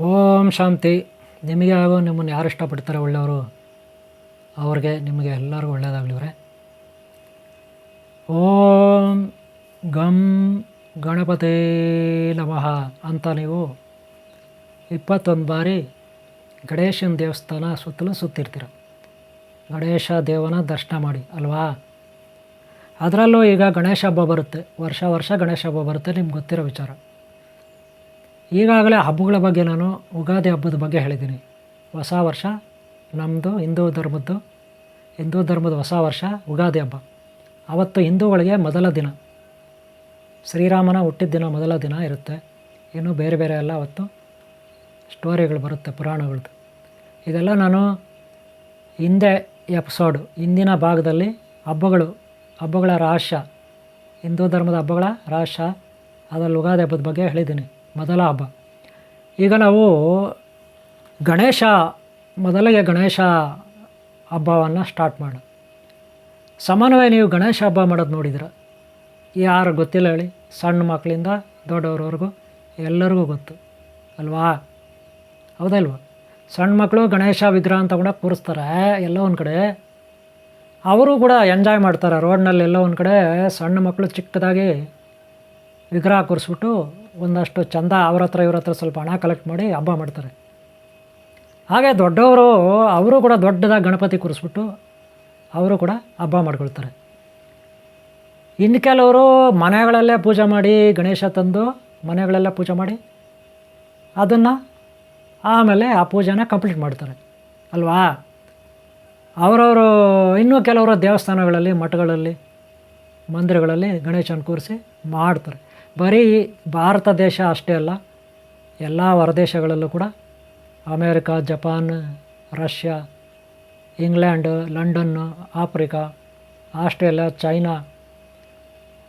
ಓಂ ಶಾಂತಿ. ನಿಮಗೆ ಹಾಗೂ ನಿಮ್ಮನ್ನು ಯಾರು ಇಷ್ಟಪಡ್ತಾರೆ ಒಳ್ಳೆಯವರು, ಅವ್ರಿಗೆ ನಿಮಗೆ ಎಲ್ಲರಿಗೂ ಒಳ್ಳೆಯದಾಗಲಿವ್ರೆ ಓಂ ಗಂ ಗಣಪತಿ ನಮಃ ಅಂತ ನೀವು ಇಪ್ಪತ್ತೊಂದು ಬಾರಿ ಗಣೇಶನ ದೇವಸ್ಥಾನ ಸುತ್ತಲೂ ಸುತ್ತಿರ್ತೀರ. ಗಣೇಶ ದೇವನ ದರ್ಶನ ಮಾಡಿ, ಅಲ್ವಾ? ಅದರಲ್ಲೂ ಈಗ ಗಣೇಶ ಹಬ್ಬ ಬರುತ್ತೆ. ವರ್ಷ ವರ್ಷ ಗಣೇಶ ಹಬ್ಬ ಬರುತ್ತೆ, ನಿಮ್ಗೆ ಗೊತ್ತಿರೋ ವಿಚಾರ. ಈಗಾಗಲೇ ಹಬ್ಬಗಳ ಬಗ್ಗೆ ನಾನು ಉಗಾದಿ ಹಬ್ಬದ ಬಗ್ಗೆ ಹೇಳಿದ್ದೀನಿ. ಹೊಸ ವರ್ಷ ನಮ್ಮದು ಹಿಂದೂ ಧರ್ಮದ್ದು, ಹಿಂದೂ ಧರ್ಮದ ಹೊಸ ವರ್ಷ ಉಗಾದಿ ಹಬ್ಬ. ಅವತ್ತು ಹಿಂದೂಗಳಿಗೆ ಮೊದಲ ದಿನ. ಶ್ರೀರಾಮನ ಹುಟ್ಟಿದ ದಿನ ಮೊದಲ ದಿನ ಇರುತ್ತೆ. ಇನ್ನು ಬೇರೆ ಬೇರೆ ಎಲ್ಲ ಅವತ್ತು ಸ್ಟೋರಿಗಳು ಬರುತ್ತೆ, ಪುರಾಣಗಳದ್ದು. ಇದೆಲ್ಲ ನಾನು ಹಿಂದೆ ಎಪಿಸೋಡು, ಹಿಂದಿನ ಭಾಗದಲ್ಲಿ ಹಬ್ಬಗಳು, ಹಬ್ಬಗಳ ರಹಸ್ಯ, ಹಿಂದೂ ಧರ್ಮದ ಹಬ್ಬಗಳ ರಹಸ್ಯ, ಅದರಲ್ಲಿ ಉಗಾದಿ ಹಬ್ಬದ ಬಗ್ಗೆ ಹೇಳಿದ್ದೀನಿ. ಮೊದಲ ಹಬ್ಬ ಈಗ ನಾವು ಗಣೇಶ, ಮೊದಲಿಗೆ ಗಣೇಶ ಹಬ್ಬವನ್ನು ಸ್ಟಾರ್ಟ್ ಮಾಡೋಣ. ಸಮಾನವೇ ನೀವು ಗಣೇಶ ಹಬ್ಬ ಮಾಡೋದು ನೋಡಿದ್ರೆ? ಯಾರು ಗೊತ್ತಿಲ್ಲ ಹೇಳಿ. ಸಣ್ಣ ಮಕ್ಕಳಿಂದ ದೊಡ್ಡವ್ರವರೆಗೂ ಎಲ್ಲರಿಗೂ ಗೊತ್ತು. ಅಲ್ವಾ? ಹೌದಲ್ವಾ? ಸಣ್ಣ ಮಕ್ಕಳು ಗಣೇಶ ವಿಗ್ರಹ ಅಂತ ಕೂಡ ಕೂರಿಸ್ತಾರೆ ಎಲ್ಲೋ ಒಂದು ಕಡೆ. ಅವರು ಕೂಡ ಎಂಜಾಯ್ ಮಾಡ್ತಾರೆ. ರೋಡ್ನಲ್ಲಿ ಎಲ್ಲೋ ಒಂದು ಕಡೆ ಸಣ್ಣ ಮಕ್ಕಳು ಚಿಕ್ಕದಾಗಿ ವಿಗ್ರಹ ಕೂರಿಸ್ಬಿಟ್ಟು ಒಂದಷ್ಟು ಚಂದ ಅವ್ರ ಹತ್ರ, ಇವ್ರ ಹತ್ರ ಸ್ವಲ್ಪ ಹಣ ಕಲೆಕ್ಟ್ ಮಾಡಿ ಹಬ್ಬ ಮಾಡ್ತಾರೆ. ಹಾಗೆ ದೊಡ್ಡವರು, ಅವರು ಕೂಡ ದೊಡ್ಡದಾಗಿ ಗಣಪತಿ ಕೂರಿಸ್ಬಿಟ್ಟು ಅವರು ಕೂಡ ಹಬ್ಬ ಮಾಡ್ಕೊಳ್ತಾರೆ. ಇನ್ನು ಕೆಲವರು ಮನೆಗಳಲ್ಲೇ ಪೂಜೆ ಮಾಡಿ ಗಣೇಶ ತಂದು ಮನೆಗಳೆಲ್ಲ ಪೂಜೆ ಮಾಡಿ ಅದನ್ನು ಆಮೇಲೆ ಆ ಪೂಜೆನ ಕಂಪ್ಲೀಟ್ ಮಾಡ್ತಾರೆ. ಅಲ್ವಾ? ಅವರವರು, ಇನ್ನೂ ಕೆಲವರು ದೇವಸ್ಥಾನಗಳಲ್ಲಿ, ಮಠಗಳಲ್ಲಿ, ಮಂದಿರಗಳಲ್ಲಿ ಗಣೇಶನ ಕೂರಿಸಿ ಮಾಡ್ತಾರೆ. ಬರೀ ಭಾರತ ದೇಶ ಅಷ್ಟೇ ಅಲ್ಲ, ಎಲ್ಲ ಹೊರದೇಶಗಳಲ್ಲೂ ಕೂಡ America, Japan, Russia, England London Africa, Australia, China,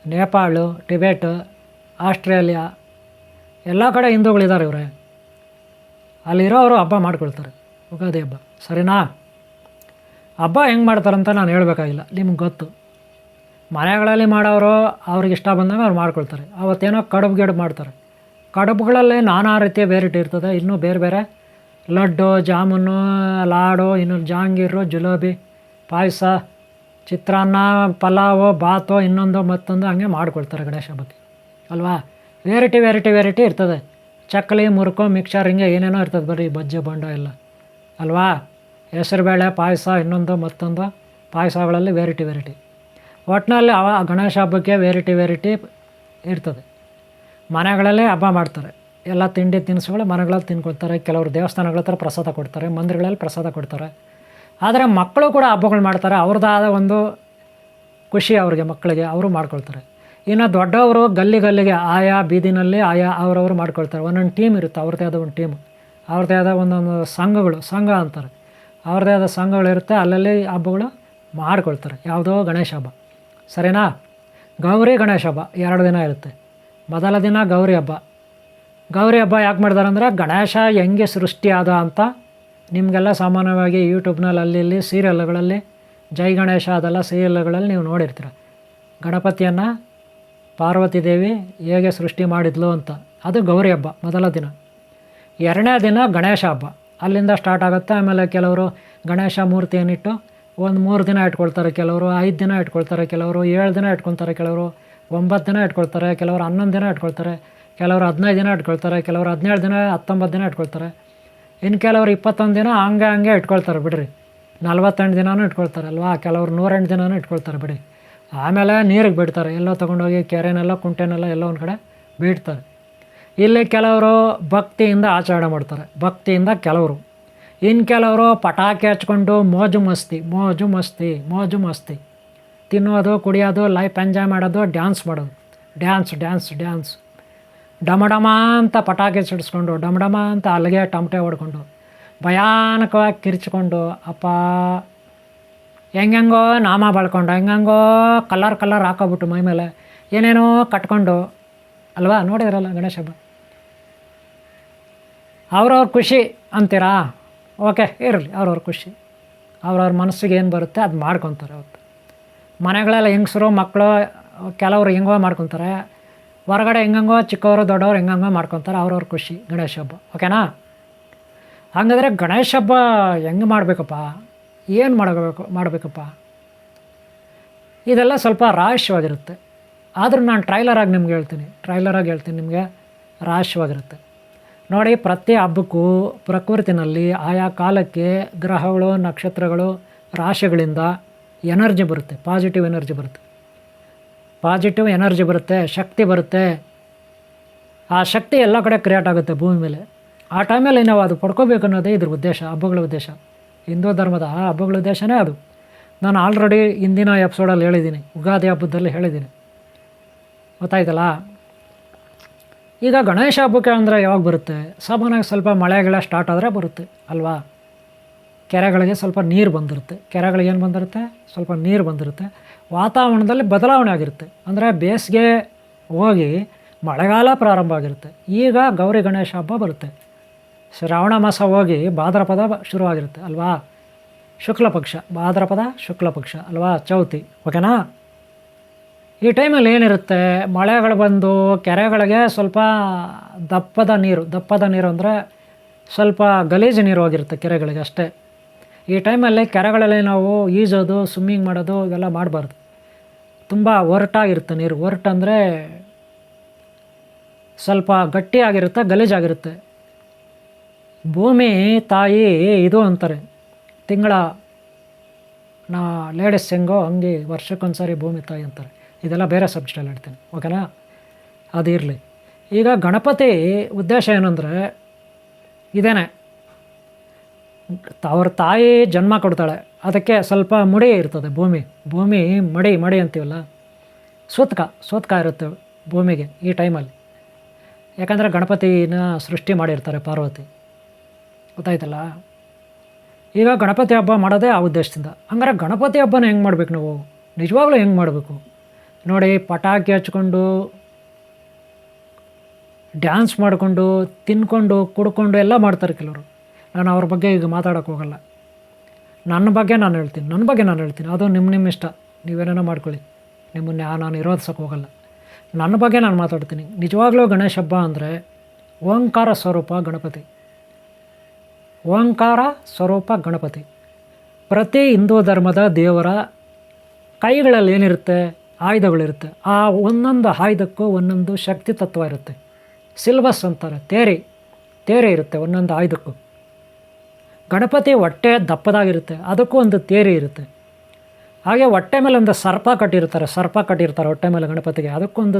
Nepal, Tibet, Australia, ಎಲ್ಲ ಕಡೆ ಹಿಂದೂಗಳಿದ್ದಾರೆ ಇವರೇ. ಅಲ್ಲಿರೋರು ಹಬ್ಬ ಮಾಡ್ಕೊಳ್ತಾರೆ. ಉಗಾದಿ ಹಬ್ಬ. ಸರಿನಾ? ಹಬ್ಬ ಹೆಂಗೆ ಮಾಡ್ತಾರಂತ ನಾನು ಹೇಳಬೇಕಾಗಿಲ್ಲ. ನಿಮ್ಗೆ ಗೊತ್ತು. ಮನೆಗಳಲ್ಲಿ ಮಾಡೋರು ಅವ್ರಿಗೆ ಇಷ್ಟ ಬಂದಾಗ ಅವ್ರು ಮಾಡ್ಕೊಳ್ತಾರೆ. ಅವತ್ತೇನೋ ಕಡುಬು ಗಿಡ ಮಾಡ್ತಾರೆ. ಕಡುಬುಗಳಲ್ಲಿ ನಾನಾ ರೀತಿಯ ವೆರೈಟಿ ಇರ್ತದೆ. ಇನ್ನೂ ಬೇರೆ ಬೇರೆ. ಲಡ್ಡು, ಜಾಮೂನು, ಲಾಡು, ಇನ್ನು ಜಾಂಗೀರು ಜಿಲೇಬಿ, ಪಾಯಸ, ಚಿತ್ರಾನ್ನ, ಪಲಾವು ಬಾತು ಇನ್ನೊಂದು ಮತ್ತೊಂದು ಹಂಗೆ ಮಾಡ್ಕೊಳ್ತಾರೆ ಗಣೇಶ ಹಬ್ಬಕ್ಕೆ. ಅಲ್ವಾ? ವೆರೈಟಿ ವೆರೈಟಿ ವೆರೈಟಿ ಇರ್ತದೆ. ಚಕ್ಕಲಿ ಮುರುಕು ಮಿಕ್ಸರ್ ಹಿಂಗೆ ಏನೇನೋ ಇರ್ತದೆ ಬರೀ ಬಜ್ಜೆ ಬಂಡ ಎಲ್ಲ. ಅಲ್ವಾ? ಹೆಸರುಬೇಳೆ ಪಾಯಸ, ಇನ್ನೊಂದು ಮತ್ತೊಂದು. ಪಾಯಸಗಳಲ್ಲಿ ವೆರೈಟಿ ವೆರೈಟಿ ಒಟ್ಟಿನಲ್ಲಿ ಅವ ಗಣೇಶ ಹಬ್ಬಕ್ಕೆ ವೆರೈಟಿ ವೆರೈಟಿ ಇರ್ತದೆ. ಮನೆಗಳಲ್ಲೇ ಹಬ್ಬ ಮಾಡ್ತಾರೆ. ಎಲ್ಲ ತಿಂಡಿ ತಿನಿಸುಗಳು ಮನೆಗಳಲ್ಲಿ ತಿನ್ಕೊಳ್ತಾರೆ. ಕೆಲವರು ದೇವಸ್ಥಾನಗಳ ಹತ್ರ ಪ್ರಸಾದ ಕೊಡ್ತಾರೆ, ಮಂದಿರಗಳಲ್ಲಿ ಪ್ರಸಾದ ಕೊಡ್ತಾರೆ. ಆದರೆ ಮಕ್ಕಳು ಕೂಡ ಹಬ್ಬಗಳು ಮಾಡ್ತಾರೆ. ಅವ್ರದ್ದಾದ ಒಂದು ಖುಷಿ ಅವ್ರಿಗೆ, ಮಕ್ಕಳಿಗೆ. ಅವರು ಮಾಡ್ಕೊಳ್ತಾರೆ. ಇನ್ನು ದೊಡ್ಡವರು ಗಲ್ಲಿ ಗಲ್ಲಿಗೆ ಆಯಾ ಬೀದಿನಲ್ಲಿ ಆಯಾ ಅವರವರು ಮಾಡ್ಕೊಳ್ತಾರೆ. ಒಂದೊಂದು ಟೀಮ್ ಇರುತ್ತೆ. ಅವ್ರದ್ದೇ ಆದ ಒಂದು ಟೀಮ್ ಅವ್ರದ್ದೇ ಆದ ಒಂದೊಂದು ಸಂಘಗಳು, ಸಂಘ ಅಂತಾರೆ. ಅವ್ರದ್ದೇ ಆದ ಸಂಘಗಳಿರುತ್ತೆ. ಅಲ್ಲಲ್ಲಿ ಹಬ್ಬಗಳು ಮಾಡ್ಕೊಳ್ತಾರೆ. ಯಾವುದೋ ಗಣೇಶ ಹಬ್ಬ. ಸರಿನಾ? ಗೌರಿ ಗಣೇಶ ಹಬ್ಬ, ಎರಡು ದಿನ ಇರುತ್ತೆ. ಮೊದಲ ದಿನ ಗೌರಿ ಹಬ್ಬ. ಗೌರಿ ಹಬ್ಬ ಯಾಕೆ ಮಾಡ್ತಾರೆ ಅಂದರೆ ಗಣೇಶ ಹೆಂಗೆ ಸೃಷ್ಟಿಯಾದ ಅಂತ ನಿಮಗೆಲ್ಲ ಸಾಮಾನ್ಯವಾಗಿ ಯೂಟ್ಯೂಬ್ನಲ್ಲಿ, ಅಲ್ಲಿ ಇಲ್ಲಿ ಸೀರಿಯಲ್ಗಳಲ್ಲಿ, ಜೈ ಗಣೇಶ ಅದೆಲ್ಲ ಸೀರಿಯಲ್ಗಳಲ್ಲಿ ನೀವು ನೋಡಿರ್ತೀರ. ಗಣಪತಿಯನ್ನು ಪಾರ್ವತಿ ದೇವಿ ಹೇಗೆ ಸೃಷ್ಟಿ ಮಾಡಿದ್ಲು ಅಂತ. ಅದು ಗೌರಿ ಹಬ್ಬ, ಮೊದಲ ದಿನ. ಎರಡನೇ ದಿನ ಗಣೇಶ ಹಬ್ಬ. ಅಲ್ಲಿಂದ ಸ್ಟಾರ್ಟ್ ಆಗುತ್ತೆ, ಆಮೇಲೆ ಕೆಲವರು ಗಣೇಶ ಮೂರ್ತಿಯನ್ನಿಟ್ಟು ಒಂದು ಮೂರು ದಿನ ಇಟ್ಕೊಳ್ತಾರೆ ಕೆಲವರು, ಐದು ದಿನ ಇಟ್ಕೊಳ್ತಾರೆ ಕೆಲವರು, ಏಳು ದಿನ ಇಟ್ಕೊಳ್ತಾರೆ ಕೆಲವರು, ಒಂಬತ್ತು ದಿನ ಇಟ್ಕೊಳ್ತಾರೆ, ಕೆಲವರು ಹನ್ನೊಂದು ದಿನ ಇಟ್ಕೊಳ್ತಾರೆ, ಕೆಲವರು ಹದಿನೈದು ದಿನ ಇಟ್ಕೊಳ್ತಾರೆ, ಕೆಲವರು ಹದಿನೇಳು ದಿನ, ಹತ್ತೊಂಬತ್ತು ದಿನ ಇಟ್ಕೊಳ್ತಾರೆ. ಇನ್ನು ಕೆಲವರು ಇಪ್ಪತ್ತೊಂದು ದಿನ ಹಂಗೆ ಹಂಗೆ ಇಟ್ಕೊಳ್ತಾರೆ ಬಿಡ್ರಿ. ನಲ್ವತ್ತೆಂಟು ದಿನವೂ ಇಟ್ಕೊಳ್ತಾರೆ ಅಲ್ವಾ? ಕೆಲವರು ನೂರೆಂಟು ದಿನವೂ ಇಟ್ಕೊಳ್ತಾರೆ ಬಿಡಿ. ಆಮೇಲೆ ನೀರಿಗೆ ಬಿಡ್ತಾರೆ. ಎಲ್ಲೋ ತೊಗೊಂಡೋಗಿ ಕೆರೆನೆಲ್ಲ, ಕುಂಟೆನೆಲ್ಲ ಎಲ್ಲೋ ಒಂದು ಕಡೆ ಬಿಡ್ತಾರೆ. ಇಲ್ಲಿ ಕೆಲವರು ಭಕ್ತಿಯಿಂದ ಆಚರಣೆ ಮಾಡ್ತಾರೆ. ಭಕ್ತಿಯಿಂದ ಕೆಲವರು. ಇನ್ನು ಕೆಲವರು ಪಟಾಕಿ ಹಚ್ಕೊಂಡು, ಮೋಜು ಮಸ್ತಿ ಮೋಜು ಮಸ್ತಿ ಮೋಜು ಮಸ್ತಿ. ತಿನ್ನೋದು, ಕುಡಿಯೋದು ಲೈಫ್ ಎಂಜಾಯ್ ಮಾಡೋದು ಡ್ಯಾನ್ಸ್ ಮಾಡೋದು. ಡ್ಯಾನ್ಸ್ ಡ್ಯಾನ್ಸ್ ಡ್ಯಾನ್ಸ್ ಡಮ ಡಮ ಅಂತ ಪಟಾಕಿ ಸಿಡಿಸ್ಕೊಂಡು, ಡಮಡಮ ಡಮ ಅಂತ ಅಲ್ಲಿಗೆ ಟಮಟೆ ಹೊಡ್ಕೊಂಡು, ಭಯಾನಕವಾಗಿ ಕಿರ್ಚ್ಕೊಂಡು, ಅಪ್ಪ, ಹೆಂಗೆಂಗೋ ನಾಮ ಬಳ್ಕೊಂಡು, ಹೆಂಗೆಂಗೋ ಕಲರ್ ಕಲರ್ ಹಾಕೋಬಿಟ್ಟು ಮೈ ಮೇಲೆ ಏನೇನೋ ಕಟ್ಕೊಂಡು, ಅಲ್ವಾ? ನೋಡಿದ್ರಲ್ಲ ಗಣೇಶ ಹಬ್ಬ? ಅವ್ರವ್ರ ಖುಷಿ ಅಂತೀರಾ? ಓಕೆ, ಇರಲಿ, ಅವ್ರವ್ರ ಖುಷಿ. ಅವ್ರವ್ರ ಮನಸ್ಸಿಗೆ ಏನು ಬರುತ್ತೆ ಅದು ಮಾಡ್ಕೊತಾರೆ ಅವತ್ತು. ಮನೆಗಳೆಲ್ಲ ಹೆಂಗಸರು, ಮಕ್ಕಳು, ಕೆಲವರು ಹೆಂಗೋ ಮಾಡ್ಕೊತಾರೆ. ಹೊರಗಡೆ ಹೆಂಗಂಗೋ, ಚಿಕ್ಕವರು, ದೊಡ್ಡವರು ಹೆಂಗಂಗೋ ಮಾಡ್ಕೊತಾರೆ, ಅವ್ರವ್ರ ಖುಷಿ, ಗಣೇಶ ಹಬ್ಬ. ಓಕೆನಾ? ಹಾಗಾದರೆ ಗಣೇಶ ಹಬ್ಬ ಹೆಂಗೆ ಮಾಡಬೇಕಪ್ಪ? ಏನು ಮಾಡಬೇಕು, ಮಾಡಬೇಕಪ್ಪ? ಇದೆಲ್ಲ ಸ್ವಲ್ಪ ರಹಸ್ಯವಾಗಿರುತ್ತೆ. ಆದರೂ ನಾನು ಟ್ರೈಲರಾಗಿ ನಿಮ್ಗೆ ಹೇಳ್ತೀನಿ. ಟ್ರೈಲರಾಗಿ ಹೇಳ್ತೀನಿ ನಿಮಗೆ. ರಹಸ್ಯವಾಗಿರುತ್ತೆ. ನೋಡಿ, ಪ್ರತಿ ಹಬ್ಬಕ್ಕೂ ಪ್ರಕೃತಿನಲ್ಲಿ ಆಯಾ ಕಾಲಕ್ಕೆ ಗ್ರಹಗಳು, ನಕ್ಷತ್ರಗಳು, ರಾಶಿಗಳಿಂದ ಎನರ್ಜಿ ಬರುತ್ತೆ, ಪಾಸಿಟಿವ್ ಎನರ್ಜಿ ಬರುತ್ತೆ. ಪಾಸಿಟಿವ್ ಎನರ್ಜಿ ಬರುತ್ತೆ, ಶಕ್ತಿ ಬರುತ್ತೆ. ಆ ಶಕ್ತಿ ಎಲ್ಲ ಕಡೆ ಕ್ರಿಯೇಟ್ ಆಗುತ್ತೆ ಭೂಮಿ ಮೇಲೆ. ಆ ಟೈಮಲ್ಲಿ ನಾವು ಅದು ಪಡ್ಕೋಬೇಕು ಅನ್ನೋದೇ ಇದ್ರ ಉದ್ದೇಶ, ಹಬ್ಬಗಳ ಉದ್ದೇಶ. ಹಿಂದೂ ಧರ್ಮದ ಆ ಹಬ್ಬಗಳ ಉದ್ದೇಶನೇ ಅದು. ನಾನು ಆಲ್ರೆಡಿ ಹಿಂದಿನ ಎಪಿಸೋಡಲ್ಲಿ ಹೇಳಿದ್ದೀನಿ, ಉಗಾದಿ ಹಬ್ಬದಲ್ಲಿ ಹೇಳಿದ್ದೀನಿ. ಗೊತ್ತಾಯ್ತಲ್ಲ? ಈಗ ಗಣೇಶ ಹಬ್ಬಕ್ಕೆ ಅಂದರೆ ಯಾವಾಗ ಬರುತ್ತೆ? ಸಾಮಾನ್ಯವಾಗಿ ಸ್ವಲ್ಪ ಮಳೆಗಳ ಸ್ಟಾರ್ಟ್ ಆದರೆ ಬರುತ್ತೆ, ಅಲ್ವಾ? ಕೆರೆಗಳಿಗೆ ಸ್ವಲ್ಪ ನೀರು ಬಂದಿರುತ್ತೆ. ಕೆರೆಗಳಿಗೆ ಏನು ಬಂದಿರುತ್ತೆ? ಸ್ವಲ್ಪ ನೀರು ಬಂದಿರುತ್ತೆ. ವಾತಾವರಣದಲ್ಲಿ ಬದಲಾವಣೆ ಆಗಿರುತ್ತೆ. ಅಂದರೆ ಬೇಸಿಗೆ ಹೋಗಿ ಮಳೆಗಾಲ ಪ್ರಾರಂಭ ಆಗಿರುತ್ತೆ. ಈಗ ಗೌರಿ ಗಣೇಶ ಹಬ್ಬ ಬರುತ್ತೆ. ಶ್ರಾವಣ ಮಾಸ ಹೋಗಿ ಭಾದ್ರಪದ ಶುರುವಾಗಿರುತ್ತೆ, ಅಲ್ವಾ? ಶುಕ್ಲ ಪಕ್ಷ, ಭಾದ್ರಪದ ಶುಕ್ಲ ಪಕ್ಷ, ಅಲ್ವಾ? ಚೌತಿ ಓಕೆನಾ ಈ ಟೈಮಲ್ಲಿ ಏನಿರುತ್ತೆ? ಮಳೆಗಳು ಬಂದು ಕೆರೆಗಳಿಗೆ ಸ್ವಲ್ಪ ದಪ್ಪದ ನೀರು ದಪ್ಪದ ನೀರು ಅಂದರೆ ಸ್ವಲ್ಪ ಗಲೀಜು ನೀರು ಹೋಗಿರುತ್ತೆ ಕೆರೆಗಳಿಗೆ ಅಷ್ಟೇ. ಈ ಟೈಮಲ್ಲಿ ಕೆರೆಗಳಲ್ಲಿ ನಾವು ಈಜೋದು ಸ್ವಿಮ್ಮಿಂಗ್ ಮಾಡೋದು ಇವೆಲ್ಲ ಮಾಡಬಾರ್ದು. ತುಂಬ ಒರಟಾಗಿರುತ್ತೆ ನೀರು. ಒರಟು ಅಂದರೆ ಸ್ವಲ್ಪ ಗಟ್ಟಿಯಾಗಿರುತ್ತೆ, ಗಲೀಜಾಗಿರುತ್ತೆ. ಭೂಮಿ, ತಾಯಿ ಇದು ಅಂತಾರೆ. ತಿಂಗಳ, ನಾ ಲೇಡೀಸ್ ಹೆಂಗೋ ಹಂಗೆ ವರ್ಷಕ್ಕೊಂದ್ಸರಿ ಭೂಮಿ ತಾಯಿ ಅಂತಾರೆ. ಇದೆಲ್ಲ ಬೇರೆ ಸಬ್ಜೆಕ್ಟಲ್ಲಿ ಹೇಳ್ತೀನಿ ಓಕೆನಾ ಇರಲಿ. ಈಗ ಗಣಪತಿ ಉದ್ದೇಶ ಏನಂದರೆ, ಇದೇನೆ, ಅವ್ರ ತಾಯಿ ಜನ್ಮ ಕೊಡ್ತಾಳೆ, ಅದಕ್ಕೆ ಸ್ವಲ್ಪ ಮುಡಿ ಇರ್ತದೆ ಭೂಮಿ ಭೂಮಿ ಮಡಿ ಮಡಿ ಅಂತೀವಲ್ಲ, ಸೂತ್ಕ ಸೂತ್ಕ ಇರುತ್ತೆ ಭೂಮಿಗೆ ಈ ಟೈಮಲ್ಲಿ ಯಾಕಂದರೆ ಗಣಪತಿನ ಸೃಷ್ಟಿ ಮಾಡಿರ್ತಾರೆ ಪಾರ್ವತಿ, ಗೊತ್ತಾಯ್ತಲ್ಲ? ಈಗ ಗಣಪತಿ ಹಬ್ಬ ಮಾಡೋದೇ ಆ ಉದ್ದೇಶದಿಂದ. ಹಂಗಾರೆ ಗಣಪತಿ ಹಬ್ಬನ ಹೆಂಗೆ ಮಾಡ್ಬೇಕು ನಾವು? ನಿಜವಾಗ್ಲೂ ಹೆಂಗೆ ಮಾಡಬೇಕು? ನೋಡಿ ಪಟಾಕಿ ಹಚ್ಕೊಂಡು ಡ್ಯಾನ್ಸ್ ಮಾಡಿಕೊಂಡು, ತಿನ್ಕೊಂಡು, ಕುಡ್ಕೊಂಡು ಎಲ್ಲ ಮಾಡ್ತಾರೆ ಕೆಲವರು. ನಾನು ಅವ್ರ ಬಗ್ಗೆ ಈಗ ಮಾತಾಡೋಕ್ಕೆ ಹೋಗಲ್ಲ. ನನ್ನ ಬಗ್ಗೆ ನಾನು ಹೇಳ್ತೀನಿ. ನನ್ನ ಬಗ್ಗೆ ನಾನು ಹೇಳ್ತೀನಿ. ಅದು ನಿಮ್ಮ ನಿಮ್ಮ ಇಷ್ಟ. ನೀವೇನೇನೋ ಮಾಡ್ಕೊಳ್ಳಿ. ನಿಮ್ಮನ್ನ ನಾನು ಇರೋದ್ಸಕ್ಕೆ ಹೋಗಲ್ಲ. ನನ್ನ ಬಗ್ಗೆ ನಾನು ಮಾತಾಡ್ತೀನಿ. ನಿಜವಾಗ್ಲೂ ಗಣೇಶ ಹಬ್ಬ ಅಂದರೆ ಓಂಕಾರ ಸ್ವರೂಪ ಗಣಪತಿ. ಓಂಕಾರ ಸ್ವರೂಪ ಗಣಪತಿ. ಪ್ರತಿ ಹಿಂದೂ ಧರ್ಮದ ದೇವರ ಕೈಗಳಲ್ಲಿ ಏನಿರುತ್ತೆ? ಆಯುಧಗಳಿರುತ್ತೆ. ಆ ಒಂದೊಂದು ಆಯುಧಕ್ಕೂ ಒಂದೊಂದು ಶಕ್ತಿ ತತ್ವ ಇರುತ್ತೆ. ಸಿಲ್ಬಸ್ ಅಂತಾರೆ, ತೇರಿ, ತೇರೆ ಇರುತ್ತೆ ಒಂದೊಂದು ಆಯುಧಕ್ಕೂ. ಗಣಪತಿ ಹೊಟ್ಟೆ ದಪ್ಪದಾಗಿರುತ್ತೆ, ಅದಕ್ಕೂ ಒಂದು ತೇರಿ ಇರುತ್ತೆ. ಹಾಗೆ ಹೊಟ್ಟೆ ಮೇಲೆ ಒಂದು ಸರ್ಪ ಕಟ್ಟಿರ್ತಾರೆ ಸರ್ಪ ಕಟ್ಟಿರ್ತಾರೆ ಹೊಟ್ಟೆ ಮೇಲೆ ಗಣಪತಿಗೆ, ಅದಕ್ಕೂ ಒಂದು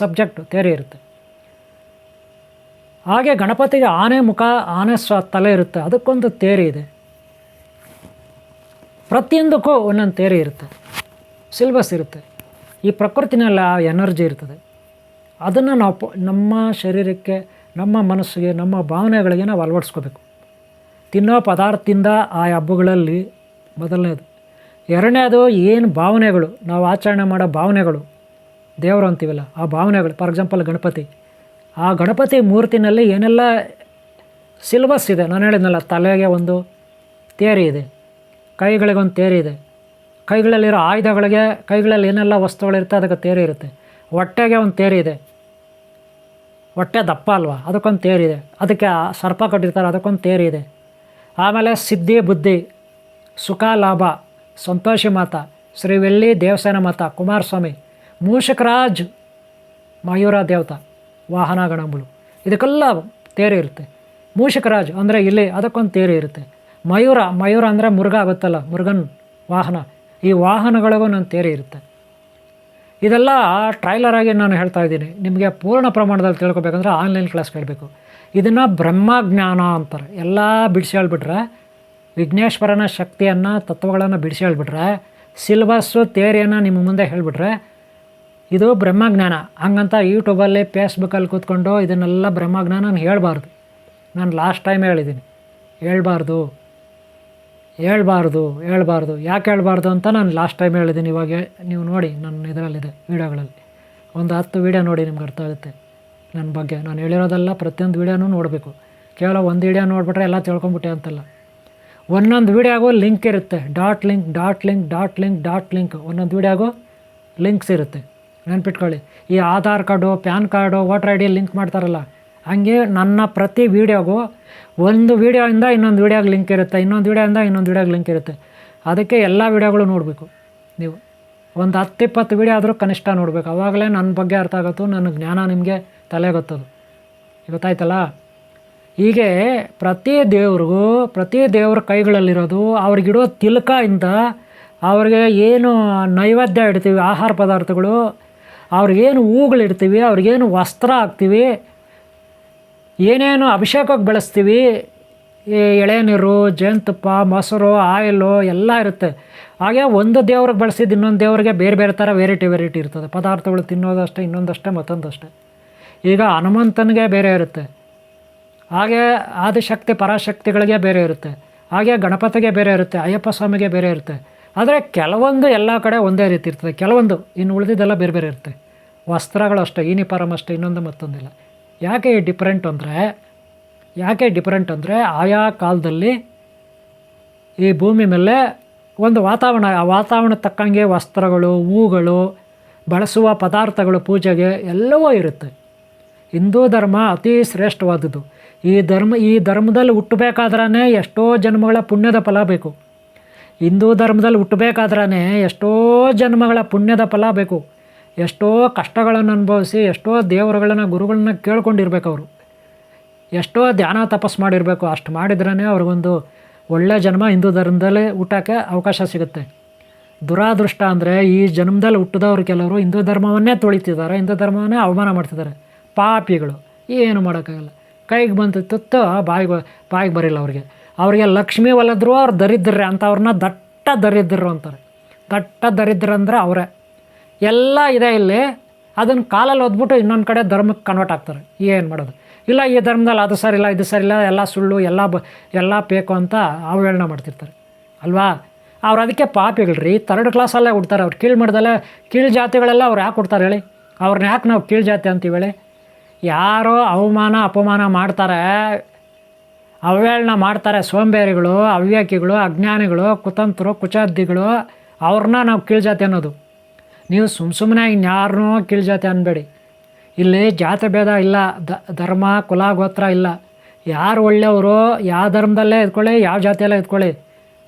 ಸಬ್ಜೆಕ್ಟ್ ತೇರಿ ಇರುತ್ತೆ. ಹಾಗೆ ಗಣಪತಿಗೆ ಆನೆ ಮುಖ, ಆನೆ ಸ್ವ ತಲೆ ಇರುತ್ತೆ, ಅದಕ್ಕೊಂದು ತೇರಿ ಇದೆ. ಪ್ರತಿಯೊಂದಕ್ಕೂ ಒಂದೊಂದು ತೇರಿ ಇರುತ್ತೆ. ಸಿಲ್ಬಸ್ ಇರುತ್ತೆ. ಈ ಪ್ರಕೃತಿನಲ್ಲಿ ಆ ಎನರ್ಜಿ ಇರ್ತದೆ. ಅದನ್ನು ನಾವು ನಮ್ಮ ಶರೀರಕ್ಕೆ, ನಮ್ಮ ಮನಸ್ಸಿಗೆ, ನಮ್ಮ ಭಾವನೆಗಳಿಗೆ ನಾವು ಅಳವಡಿಸ್ಕೋಬೇಕು. ತಿನ್ನೋ ಪದಾರ್ಥದಿಂದ ಆ ಹಬ್ಬಗಳಲ್ಲಿ ಮೊದಲನೇದು. ಎರಡನೇದು ಏನು ಭಾವನೆಗಳು, ನಾವು ಆಚರಣೆ ಮಾಡೋ ಭಾವನೆಗಳು, ದೇವರು ಅಂತೀವಲ್ಲ, ಆ ಭಾವನೆಗಳು, ಫಾರ್ ಎಕ್ಸಾಂಪಲ್ ಗಣಪತಿ. ಆ ಗಣಪತಿ ಮೂರ್ತಿನಲ್ಲಿ ಏನೆಲ್ಲ ಸಿಲ್ಬಸ್ ಇದೆ, ನಾನು ಹೇಳಿದ್ನಲ್ಲ, ತಲೆಗೆ ಒಂದು ತೇರಿ ಇದೆ ಕೈಗಳಿಗೆ ಒಂದು ತೇರಿ ಇದೆ ಕೈಗಳಲ್ಲಿರೋ ಆಯುಧಗಳಿಗೆ ಕೈಗಳಲ್ಲಿ ಏನೆಲ್ಲ ವಸ್ತುಗಳಿರುತ್ತೆ ಅದಕ್ಕೆ ತೇರಿ ಇರುತ್ತೆ. ಹೊಟ್ಟೆಗೆ ಒಂದು ತೇರಿ ಇದೆ. ಹೊಟ್ಟೆ ದಪ್ಪ ಅಲ್ವಾ? ಅದಕ್ಕೊಂದು ತೇರಿದೆ ಅದಕ್ಕೆ ಸರ್ಪ ಕಟ್ಟಿರ್ತಾರೆ, ಅದಕ್ಕೊಂದು ತೇರಿ ಇದೆ. ಆಮೇಲೆ ಸಿದ್ಧಿ, ಬುದ್ಧಿ, ಸುಖ, ಲಾಭ, ಸಂತೋಷಿ ಮಾತ, ಶ್ರೀ ವೆಳ್ಳಿ ದೇವಸೇನ ಮಾತ, ಕುಮಾರಸ್ವಾಮಿ, ಮೂಷಕರಾಜ್, ಮಯೂರ ದೇವತ, ವಾಹನ ಗಣಗಳು ಇದಕ್ಕೆಲ್ಲ ತೇರಿ ಇರುತ್ತೆ. ಮೂಷಕರಾಜ್ ಅಂದರೆ ಇಲ್ಲಿ ಅದಕ್ಕೊಂದು ತೇರಿ ಇರುತ್ತೆ. ಮಯೂರ ಮಯೂರ ಅಂದರೆ ಮುರುಘ ಆಗುತ್ತಲ್ಲ ಮುರುಗನ್ ವಾಹನ. ಈ ವಾಹನಗಳಿಗೂ ನನ್ನ ತೇರಿ ಇರುತ್ತೆ. ಇದೆಲ್ಲ ಟ್ರೈಲರ್ ಆಗಿ ನಾನು ಹೇಳ್ತಾ ಇದ್ದೀನಿ. ನಿಮಗೆ ಪೂರ್ಣ ಪ್ರಮಾಣದಲ್ಲಿ ತಿಳ್ಕೊಬೇಕಂದ್ರೆ ಆನ್ಲೈನ್ ಕ್ಲಾಸ್ ಕೇಳಬೇಕು. ಇದನ್ನು ಬ್ರಹ್ಮಜ್ಞಾನ ಅಂತಾರೆ. ಎಲ್ಲ ಬಿಡಿಸಿ ಹೇಳ್ಬಿಟ್ರೆ, ವಿಘ್ನೇಶ್ವರನ ಶಕ್ತಿಯನ್ನು, ತತ್ವಗಳನ್ನು ಬಿಡಿಸಿ ಹೇಳ್ಬಿಟ್ರೆ ಸಿಲ್ಬಸ್ಸು ತೇರಿಯನ್ನು ನಿಮ್ಮ ಮುಂದೆ ಹೇಳಿಬಿಟ್ರೆ, ಇದು ಬ್ರಹ್ಮಜ್ಞಾನ. ಹಂಗಂತ ಯೂಟ್ಯೂಬಲ್ಲಿ ಫೇಸ್ಬುಕ್ಕಲ್ಲಿ ಕೂತ್ಕೊಂಡು ಇದನ್ನೆಲ್ಲ ಬ್ರಹ್ಮಜ್ಞಾನ ನಾನು ಹೇಳಬಾರ್ದು. ನಾನು ಲಾಸ್ಟ್ ಟೈಮ್ ಹೇಳಿದ್ದೀನಿ. ಹೇಳ್ಬಾರ್ದು. ಹೇಳ್ಬಾರ್ದು ಹೇಳ್ಬಾರ್ದು. ಯಾಕೆ ಹೇಳಬಾರ್ದು ಅಂತ ನಾನು ಲಾಸ್ಟ್ ಟೈಮ್ ಹೇಳಿದ್ದೀನಿ. ಇವಾಗ ನೀವು ನೋಡಿ ನನ್ನ ಇದರಲ್ಲಿದೆ ವೀಡಿಯೋಗಳಲ್ಲಿ. ಒಂದು ಹತ್ತು ವೀಡಿಯೋ ನೋಡಿ ನಿಮ್ಗೆ ಅರ್ಥ ಆಗುತ್ತೆ ನನ್ನ ಬಗ್ಗೆ. ನಾನು ಹೇಳಿರೋದೆಲ್ಲ ಪ್ರತಿಯೊಂದು ವೀಡಿಯೋನೂ ನೋಡಬೇಕು. ಕೇವಲ ಒಂದು ವೀಡಿಯೋ ನೋಡಿಬಿಟ್ರೆ ಎಲ್ಲ ತಿಳ್ಕೊಂಬಿಟ್ಟೆ ಅಂತಲ್ಲ. ಒಂದೊಂದು ವೀಡಿಯೋಗೂ ಲಿಂಕ್ ಇರುತ್ತೆ. Dot link dot link dot link dot link ಒಂದೊಂದು ವೀಡಿಯೋಗೂ ಲಿಂಕ್ಸ್ ಇರುತ್ತೆ. ನೆನ್ಪಿಟ್ಕೊಳ್ಳಿ. ಈ Aadhaar card PAN card voter I D link ಮಾಡ್ತಾರಲ್ಲ. ಹಂಗೆ ನನ್ನ ಪ್ರತಿ ವೀಡಿಯೋಗೂ ಒಂದು ವೀಡಿಯೋಯಿಂದ ಇನ್ನೊಂದು ವೀಡಿಯೋಗೆ ಲಿಂಕ್ ಇರುತ್ತೆ, ಇನ್ನೊಂದು ವೀಡಿಯೋಯಿಂದ ಇನ್ನೊಂದು ವೀಡಿಯೋಗೆ ಲಿಂಕ್ ಇರುತ್ತೆ. ಅದಕ್ಕೆ ಎಲ್ಲ ವೀಡಿಯೋಗಳು ನೋಡಬೇಕು ನೀವು. ಒಂದು ಹತ್ತು ಇಪ್ಪತ್ತು ವೀಡಿಯೋ ಆದರೂ ಕನಿಷ್ಠ ನೋಡಬೇಕು. ಅವಾಗಲೇ ನನ್ನ ಬಗ್ಗೆ ಅರ್ಥ ಆಗುತ್ತೋ, ನನ್ನ ಜ್ಞಾನ ನಿಮಗೆ ತಲೆ ಗೊತ್ತದು. ಗೊತ್ತಾಯ್ತಲ್ಲ? ಹೀಗೆ ಪ್ರತಿ ದೇವ್ರಿಗೂ, ಪ್ರತಿ ದೇವ್ರ ಕೈಗಳಲ್ಲಿರೋದು ಅವ್ರಿಗಿಡೋ ಇಂದ ಅವ್ರಿಗೆ ಏನು ನೈವೇದ್ಯ ಇಡ್ತೀವಿ, ಆಹಾರ ಪದಾರ್ಥಗಳು ಅವ್ರಿಗೇನು ಹೂಗಳಿಡ್ತೀವಿ ಅವ್ರಿಗೇನು ವಸ್ತ್ರ ಹಾಕ್ತೀವಿ ಏನೇನು ಅಭಿಷೇಕಕ್ಕೆ ಬೆಳೆಸ್ತೀವಿ? ಎಳೆನೀರು ಜೇನುತುಪ್ಪ, ಮೊಸರು, ಆಯಿಲು ಎಲ್ಲ ಇರುತ್ತೆ. ಹಾಗೆ ಒಂದು ದೇವ್ರಿಗೆ ಬಳಸಿದ್ದು ಇನ್ನೊಂದು ದೇವ್ರಿಗೆ ಬೇರೆ ಬೇರೆ ಥರ ವೆರೈಟಿ ವೆರೈಟಿ ಇರ್ತದೆ. ಪದಾರ್ಥಗಳು ತಿನ್ನೋದಷ್ಟೇ, ಇನ್ನೊಂದಷ್ಟೇ, ಮತ್ತೊಂದಷ್ಟೇ. ಈಗ ಹನುಮಂತನಿಗೆ ಬೇರೆ ಇರುತ್ತೆ. ಹಾಗೆ ಆದಿಶಕ್ತಿ, ಪರಾಶಕ್ತಿಗಳಿಗೆ ಬೇರೆ ಇರುತ್ತೆ. ಹಾಗೆ ಗಣಪತಿಗೆ ಬೇರೆ ಇರುತ್ತೆ, ಅಯ್ಯಪ್ಪ ಸ್ವಾಮಿಗೆ ಬೇರೆ ಇರುತ್ತೆ. ಆದರೆ ಕೆಲವೊಂದು ಎಲ್ಲ ಕಡೆ ಒಂದೇ ರೀತಿ ಇರ್ತದೆ. ಕೆಲವೊಂದು, ಇನ್ನು ಉಳಿದಿದ್ದೆಲ್ಲ ಬೇರೆ ಬೇರೆ ಇರುತ್ತೆ. ವಸ್ತ್ರಗಳು ಅಷ್ಟೇ ಇನ್ನೊಂದು ಮತ್ತೊಂದಿಲ್ಲ. ಯಾಕೆ ಡಿಫ್ರೆಂಟ್ ಅಂದರೆ, ಯಾಕೆ ಡಿಫ್ರೆಂಟ್ ಅಂದರೆ ಆಯಾ ಕಾಲದಲ್ಲಿ ಈ ಭೂಮಿ ಮೇಲೆ ಒಂದು ವಾತಾವರಣ, ಆ ವಾತಾವರಣ ತಕ್ಕಂಗೆ ವಸ್ತ್ರಗಳು, ಹೂಗಳು, ಬಳಸುವ ಪದಾರ್ಥಗಳು, ಪೂಜೆಗೆ ಎಲ್ಲವೂ ಇರುತ್ತೆ. ಹಿಂದೂ ಧರ್ಮ ಅತಿ ಶ್ರೇಷ್ಠವಾದದ್ದು. ಈ ಧರ್ಮ, ಈ ಧರ್ಮದಲ್ಲಿ ಹುಟ್ಟಬೇಕಾದ್ರೇ ಎಷ್ಟೋ ಜನ್ಮಗಳ ಪುಣ್ಯದ ಫಲ ಬೇಕು. ಹಿಂದೂ ಧರ್ಮದಲ್ಲಿ ಹುಟ್ಟಬೇಕಾದ್ರೇ ಎಷ್ಟೋ ಜನ್ಮಗಳ ಪುಣ್ಯದ ಫಲ ಬೇಕು. ಎಷ್ಟೋ ಕಷ್ಟಗಳನ್ನು ಅನುಭವಿಸಿ, ಎಷ್ಟೋ ದೇವರುಗಳನ್ನ, ಗುರುಗಳನ್ನ ಕೇಳ್ಕೊಂಡಿರ್ಬೇಕು ಅವರು ಎಷ್ಟೋ ಧ್ಯಾನ ತಪಸ್ಸು ಮಾಡಿರಬೇಕು. ಅಷ್ಟು ಮಾಡಿದ್ರೇ ಅವ್ರಿಗೊಂದು ಒಳ್ಳೆಯ ಜನ್ಮ ಹಿಂದೂ ಧರ್ಮದಲ್ಲೇ ಊಟಕ್ಕೆ ಅವಕಾಶ ಸಿಗುತ್ತೆ. ದುರಾದೃಷ್ಟ ಅಂದರೆ ಈ ಜನ್ಮದಲ್ಲಿ ಹುಟ್ಟಿದವ್ರು ಕೆಲವರು ಹಿಂದೂ ಧರ್ಮವನ್ನೇ ತೊಳಿತಿದ್ದಾರೆ, ಹಿಂದೂ ಧರ್ಮವನ್ನೇ ಅವಮಾನ ಮಾಡ್ತಿದ್ದಾರೆ. ಪಾಪಿಗಳು, ಏನು ಮಾಡೋಕ್ಕಾಗಲ್ಲ. ಕೈಗೆ ಬಂತು ತುತ್ತು ಬಾಯಿಗೆ ಬಾಯಿಗೆ ಬರಿಲ್ಲ ಅವ್ರಿಗೆ. ಅವರಿಗೆ ಲಕ್ಷ್ಮಿ ಒಲಿದ್ರು ಅವ್ರು ಅಂತ ಅವ್ರನ್ನ ದಟ್ಟ ದರಿದ್ರರು ಅಂತಾರೆ. ದಟ್ಟ ದರಿದ್ರ ಅಂದರೆ ಅವರೇ. ಎಲ್ಲ ಇದೆ ಇಲ್ಲಿ. ಅದನ್ನು ಕಾಲಲ್ಲಿ ಓದ್ಬಿಟ್ಟು ಇನ್ನೊಂದು ಕಡೆ ಧರ್ಮಕ್ಕೆ ಕನ್ವರ್ಟ್ ಆಗ್ತಾರೆ. ಏನು ಮಾಡೋದು? ಇಲ್ಲ, ಈ ಧರ್ಮದಲ್ಲಿ ಅದು ಇಲ್ಲ, ಇದು ಸರಿಯಿಲ್ಲ ಎಲ್ಲ ಸುಳ್ಳು, ಎಲ್ಲ ಬ, ಎಲ್ಲ ಬೇಕು ಅಂತ ಅವಹೇಳನ ಮಾಡ್ತಿರ್ತಾರೆ. ಅಲ್ವಾ? ಅವ್ರು ಅದಕ್ಕೆ ಪಾಪಿಗಳ್ರಿ. ತರ್ಡ್ ಕ್ಲಾಸಲ್ಲೇ ಹುಡ್ತಾರೆ ಅವ್ರು. ಕೀಳು ಮಾಡ್ದಲ್ಲ ಕೀಳು ಜಾತಿಗಳೆಲ್ಲ ಅವ್ರು ಯಾಕೆ ಕೊಡ್ತಾರೆ ಹೇಳಿ? ಅವ್ರನ್ನ ಯಾಕೆ ನಾವು ಕೀಳು ಜಾತಿ ಅಂತೀವಿ ಹೇಳಿ? ಯಾರೋ ಅವಮಾನ, ಅಪಮಾನ ಮಾಡ್ತಾರೆ. ಅವಹೇಳನ ಮಾಡ್ತಾರೆ ಸೋಂಬೇರಿಗಳು ಅವ್ಯಾಕಿಗಳು ಅಜ್ಞಾನಿಗಳು ಕುತಂತ್ರರು ಕುಚಾದ್ದಿಗಳು. ಅವ್ರನ್ನ ನಾವು ಕೀಳ್ಜಾತಿ ಅನ್ನೋದು. ನೀವು ಸುಮ್ಮ ಸುಮ್ಮನೆ ಇನ್ಯಾರನ್ನೂ ಕೀಳ್ಜಾತಿ ಅನ್ಬೇಡಿ. ಇಲ್ಲಿ ಜಾತಿ ಭೇದ ಇಲ್ಲ, ದ, ಧರ್ಮ ಕುಲ ಗೋತ್ರ ಇಲ್ಲ. ಯಾರು ಒಳ್ಳೆಯವರು ಯಾವ ಧರ್ಮದಲ್ಲೇ ಇದ್ಕೊಳ್ಳಿ, ಯಾವ ಜಾತಿಯಲ್ಲೇ ಇದ್ಕೊಳ್ಳಿ.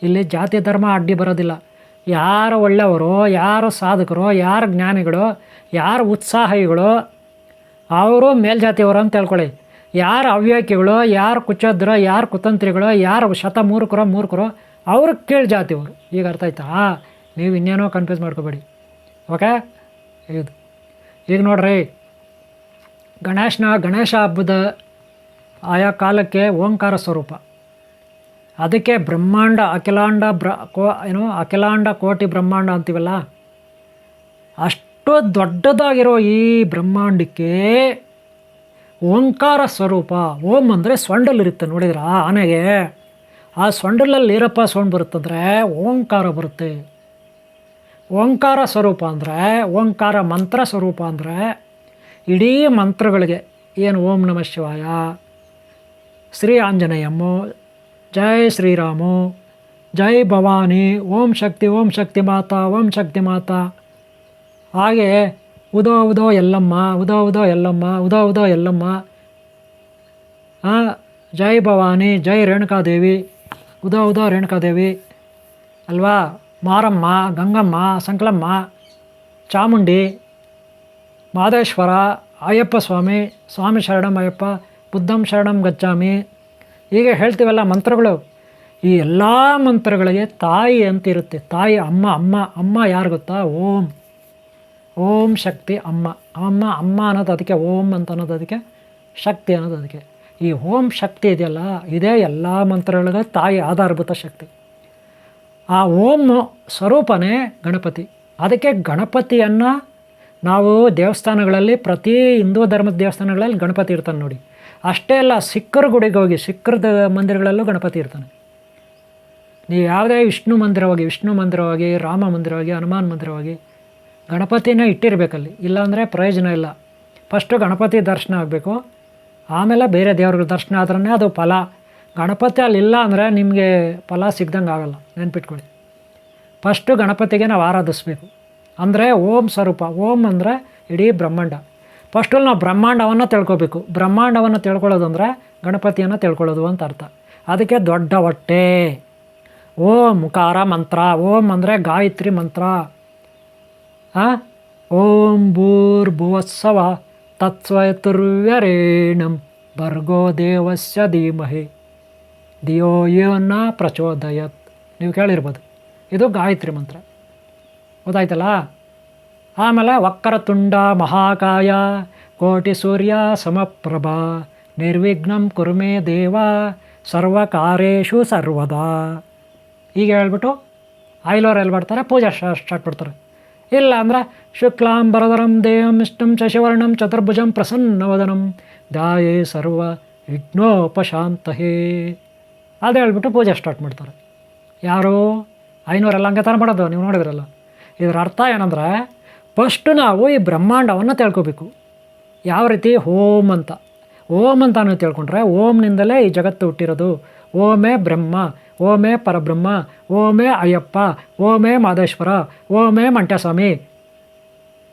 ಇಲ್ಲಿ ಜಾತಿ ಧರ್ಮ ಅಡ್ಡಿ ಬರೋದಿಲ್ಲ. ಯಾರು ಒಳ್ಳೆಯವರು, ಯಾರು ಸಾಧಕರು, ಯಾರು ಜ್ಞಾನಿಗಳು, ಯಾರು ಉತ್ಸಾಹಿಗಳು, ಅವರು ಮೇಲ್ಜಾತಿಯವರು ಅಂತ ಹೇಳ್ಕೊಳ್ಳಿ. ಯಾರು ಅವ್ಯಾಕಿಗಳು, ಯಾರು ಕುಚೋದ್ರು, ಯಾರು ಕುತಂತ್ರಿಗಳು, ಯಾರು ಶತ ಮೂರ್ಖರೋ ಮೂರ್ಖರೋ, ಅವರು ಕೀಳು ಜಾತಿಯವರು ಈಗ ಅರ್ಥ ಆಯ್ತಾ? ನೀವು ಇನ್ನೇನೋ ಕನ್ಫ್ಯೂಸ್ ಮಾಡ್ಕೋಬೇಡಿ. ಓಕೆ ಇದು ಈಗ ನೋಡ್ರಿ, ಗಣೇಶನ ಗಣೇಶ ಹಬ್ಬದ ಆಯಾ ಕಾಲಕ್ಕೆ ಓಂಕಾರ ಸ್ವರೂಪ. ಅದಕ್ಕೆ ಬ್ರಹ್ಮಾಂಡ, ಅಖಿಲಾಂಡ ಬ್ರ, ಕೋ, ಏನು, ಅಖಿಲಾಂಡ ಕೋಟಿ ಬ್ರಹ್ಮಾಂಡ ಅಂತೀವಲ್ಲ? ಅಷ್ಟು ದೊಡ್ಡದಾಗಿರೋ ಈ ಬ್ರಹ್ಮಾಂಡಕ್ಕೆ ಓಂಕಾರ ಸ್ವರೂಪ, ಓಂ ಅಂದರೆ ಸೊಂಡಲ್ಲಿರುತ್ತೆ ನೋಡಿದ್ರ? ಆನೆಗೆ ಆ ಸೊಂಡಲಲ್ಲಿ ಏರಪ್ಪ ಸೌಂಡ್ ಬರುತ್ತಂದರೆ ಓಂಕಾರ ಬರುತ್ತೆ. ಓಂಕಾರ ಸ್ವರೂಪ ಅಂದರೆ, ಓಂಕಾರ ಮಂತ್ರ ಸ್ವರೂಪ ಅಂದರೆ, ಇಡೀ ಮಂತ್ರಗಳಿಗೆ ಏನು ಓಂ ನಮ ಶಿವಾಯ, ಶ್ರೀ ಆಂಜನೇಯಮ್ಮು, ಜೈ ಶ್ರೀರಾಮು, ಜೈ ಭವಾನಿ, ಓಂ ಶಕ್ತಿ ಓಂ ಶಕ್ತಿ ಮಾತಾ, ಓಂ ಶಕ್ತಿ ಮಾತಾ. ಹಾಗೆ ಉದೋ ಉದೋ ಎಲ್ಲಮ್ಮ, ಉದೋ ಉದೋ ಎಲ್ಲಮ್ಮ, ಉದೋ ಉದೋ ಎಲ್ಲಮ್ಮ. ಜೈ ಭವಾನಿ, ಜೈ ರೇಣುಕಾದೇವಿ, ಉದೋ ಉದೋ ರೇಣುಕಾದೇವಿ. ಅಲ್ವಾ? ಮಾರಮ್ಮ, ಗಂಗಮ್ಮ, ಸಂಕಲಮ್ಮ, ಚಾಮುಂಡಿ, ಮಾದೇಶ್ವರ, ಅಯ್ಯಪ್ಪ ಸ್ವಾಮಿ ಸ್ವಾಮಿ ಶರಣಂ ಅಯ್ಯಪ್ಪ, ಬುದ್ಧಂ ಶರಣಂ ಗಚ್ಚಾಮಿ ಹೀಗೆ ಹೇಳ್ತೀವಲ್ಲ ಮಂತ್ರಗಳು. ಈ ಎಲ್ಲ ಮಂತ್ರಗಳಿಗೆ ತಾಯಿ ಅಂತ ಇರುತ್ತೆ ತಾಯಿ ಅಮ್ಮ ಅಮ್ಮ ಅಮ್ಮ ಯಾರು ಗೊತ್ತಾ? ಓಂ. ಓಂ ಶಕ್ತಿ ಅಮ್ಮ. ಅಮ್ಮ ಅಮ್ಮ ಅನ್ನೋದು ಅದಕ್ಕೆ, ಓಂ ಅಂತ ಅನ್ನೋದು ಅದಕ್ಕೆ, ಶಕ್ತಿ ಅನ್ನೋದು ಅದಕ್ಕೆ. ಈ ಓಂ ಶಕ್ತಿ ಇದೆಯಲ್ಲ, ಇದೇ ಎಲ್ಲ ಮಂತ್ರಗಳಿಗೆ ತಾಯಿ ಆಧಾರಭೂತ ಶಕ್ತಿ. ಆ ಓಂ ಸ್ವರೂಪನೇ ಗಣಪತಿ. ಅದಕ್ಕೆ ಗಣಪತಿಯನ್ನು ನಾವು ದೇವಸ್ಥಾನಗಳಲ್ಲಿ ಪ್ರತಿ ಹಿಂದೂ ಧರ್ಮದ ದೇವಸ್ಥಾನಗಳಲ್ಲಿ ಗಣಪತಿ ಇರ್ತಾನೆ ನೋಡಿ. ಅಷ್ಟೇ ಅಲ್ಲ, ಸಿಖ್ಖರ ಗುಡಿಗೆ ಹೋಗಿ ಸಿಖ್ಖರದ ಮಂದಿರಗಳಲ್ಲೂ ಗಣಪತಿ ಇರ್ತಾನೆ. ನೀವು ಯಾವುದೇ ವಿಷ್ಣು ಮಂದಿರವಾಗಿ ವಿಷ್ಣು ಮಂದಿರವಾಗಿ, ರಾಮ ಮಂದಿರವಾಗಿ, ಹನುಮಾನ್ ಮಂದಿರವಾಗಿ ಗಣಪತಿನ ಇಟ್ಟಿರಬೇಕಲ್ಲಿ. ಇಲ್ಲಾಂದರೆ ಪ್ರಯೋಜನ ಇಲ್ಲ. ಫಸ್ಟು ಗಣಪತಿ ದರ್ಶನ ಆಗಬೇಕು. ಆಮೇಲೆ ಬೇರೆ ದೇವ್ರಗಳ ದರ್ಶನ ಆದ್ರೇ ಅದು ಫಲ. ಗಣಪತಿ ಅಲ್ಲಿಲ್ಲ ಅಂದರೆ ನಿಮಗೆ ಫಲ ಸಿಗ್ದಂಗೆ ಆಗಲ್ಲ. ನೆನ್ಪಿಟ್ಕೊಳ್ಳಿ. ಫಸ್ಟು ಗಣಪತಿಗೆ ನಾವು ಆರಾಧಿಸ್ಬೇಕು. ಅಂದರೆ ಓಂ ಸ್ವರೂಪ. ಓಂ ಅಂದರೆ ಇಡೀ ಬ್ರಹ್ಮಾಂಡ. ಫಸ್ಟಲ್ಲಿ ನಾವು ಬ್ರಹ್ಮಾಂಡವನ್ನು ತಿಳ್ಕೊಬೇಕು. ಬ್ರಹ್ಮಾಂಡವನ್ನು ತಿಳ್ಕೊಳ್ಳೋದು ಅಂದರೆ ಗಣಪತಿಯನ್ನು ತಿಳ್ಕೊಳ್ಳೋದು ಅಂತ ಅರ್ಥ. ಅದಕ್ಕೆ ದೊಡ್ಡ ಹೊಟ್ಟೆ. ಓಂ ಕಾರ ಮಂತ್ರ. ಓಂ ಅಂದರೆ ಗಾಯತ್ರಿ ಮಂತ್ರ. ಹಾಂ ಓಂ ಭೂರ್ಭುವಸ್ಸವ ತತ್ಸ್ವಯತುರ್ವ್ಯರೇಣಂ ಭರ್ಗೋ ದೇವಸ್ಯ ಧೀಮಹಿ. ಧಿಯೋ ಯೋನ ಪ್ರಚೋದಯತ್. ನೀವು ಕೇಳಿರ್ಬೋದು. ಇದು ಗಾಯತ್ರಿ ಮಂತ್ರ. ಗೊತ್ತಾಯ್ತಲ್ಲ? ಆಮೇಲೆ ವಕ್ರತುಂಡ ಮಹಾಕಾಯ, ಕೋಟಿ ಸೂರ್ಯ ಸಮಪ್ರಭಾ, ನಿರ್ವಿಘ್ನಂ ಕುರುಮೆ ದೇವ ಸರ್ವಕಾರೇಶು ಸರ್ವದಾ. ಈಗ ಹೇಳ್ಬಿಟ್ಟು ಆಯ್ಲೋರು ಎಲ್ಲಿ ಮಾಡ್ತಾರೆ? ಪೂಜೆ ಸ್ಟಾರ್ಟ್ ಮಾಡ್ತಾರೆ ಇಲ್ಲ ಅಂದ್ರೆ ಶುಕ್ಲಾಂ ಬರದರಂ ದೇವಂ ಇಷ್ಟಂ ಶಶಿವರ್ಣಂ ಚತುರ್ಭುಜಂ ಪ್ರಸನ್ನವದನಂ. ದಾಯೇ ಸರ್ವ ವಿಘ್ನೋಪಶಾಂತಹೇ. ಅದು ಹೇಳ್ಬಿಟ್ಟು ಪೂಜೆ ಸ್ಟಾರ್ಟ್ ಮಾಡ್ತಾರೆ. ಯಾರು ಐನೂರೆಲ್ಲ ಹಂಗೆ ಥರ ಮಾಡೋದು ನೀವು ನೋಡಿದ್ರಲ್ಲ? ಇದರ ಅರ್ಥ ಏನಂದ್ರೆ ಫಸ್ಟು ನಾವು ಈ ಬ್ರಹ್ಮಾಂಡವನ್ನು ತಿಳ್ಕೊಬೇಕು. ಯಾವ ರೀತಿ? ಹೋಮ್ ಅಂತ. ಓಮ್ ಅಂತ ನಾವು ತಿಳ್ಕೊಂಡ್ರೆ ಓಂನಿಂದಲೇ ಈ ಜಗತ್ತು ಹುಟ್ಟಿರೋದು. ಓಮೇ ಬ್ರಹ್ಮ, ಓಮೇ ಪರಬ್ರಹ್ಮ, ಓಮೇ ಅಯ್ಯಪ್ಪ, ಓಮೇ ಮಾದೇಶ್ವರ, ಓಮೇ ಮಂಟ್ಯಸ್ವಾಮಿ,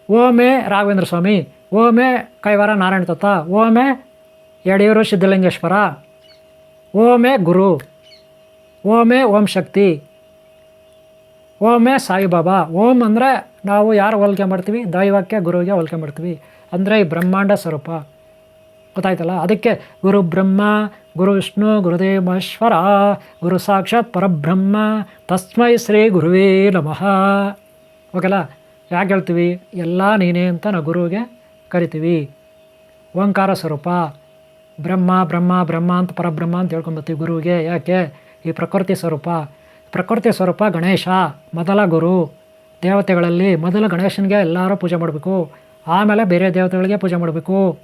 ಓಮೇ ರಾಘವೇಂದ್ರ ಸ್ವಾಮಿ, ಓಮೇ ಕೈವಾರ ನಾರಾಯಣ ತತ್ತ ಓಮೆ ಯಡಿಯೂರು ಸಿದ್ಧಲಿಂಗೇಶ್ವರ ಓಮೇ ಗುರು, ಓಮೇ ಓಂ ಶಕ್ತಿ, ಓಮೇ ಸಾಯಿಬಾಬಾ. ಓಂ ಅಂದರೆ ನಾವು ಯಾರು ಹೋಲಿಕೆ ಮಾಡ್ತೀವಿ? ದೈವಕ್ಕೆ ಗುರುವಿಗೆ ಹೋಲಿಕೆ ಮಾಡ್ತೀವಿ. ಅಂದರೆ ಈ ಬ್ರಹ್ಮಾಂಡ ಸ್ವರೂಪ. ಗೊತ್ತಾಯ್ತಲ್ಲ? ಅದಕ್ಕೆ ಗುರು ಬ್ರಹ್ಮ, ಗುರು ವಿಷ್ಣು ಗುರುದೇವ ಮಹೇಶ್ವರ ಗುರು ಸಾಕ್ಷಾತ್ ಪರಬ್ರಹ್ಮ, ತಸ್ಮೈ ಶ್ರೀ ಗುರುವೇ ನಮಃ. ಓಕೆಲ್ಲ ಯಾಕೆ ಹೇಳ್ತೀವಿ? ಎಲ್ಲ ನೀನೇ ಅಂತ ನಾವು ಗುರುವಿಗೆ ಕರಿತೀವಿ. ಓಂಕಾರ ಸ್ವರೂಪ. ಬ್ರಹ್ಮ ಬ್ರಹ್ಮ ಬ್ರಹ್ಮ ಅಂತ ಪರಬ್ರಹ್ಮ ಅಂತ ಹೇಳ್ಕೊಂಬತ್ತೀವಿ ಗುರುವಿಗೆ. ಯಾಕೆ? ಈ ಪ್ರಕೃತಿ ಸ್ವರೂಪ. ಪ್ರಕೃತಿ ಸ್ವರೂಪ ಗಣೇಶ, ಮೊದಲ ಗುರು. ದೇವತೆಗಳಲ್ಲಿ ಮೊದಲು ಗಣೇಶನಿಗೆ ಎಲ್ಲರೂ ಪೂಜೆ ಮಾಡಬೇಕು. ಆಮೇಲೆ ಬೇರೆ ದೇವತೆಗಳಿಗೆ ಪೂಜೆ ಮಾಡಬೇಕು.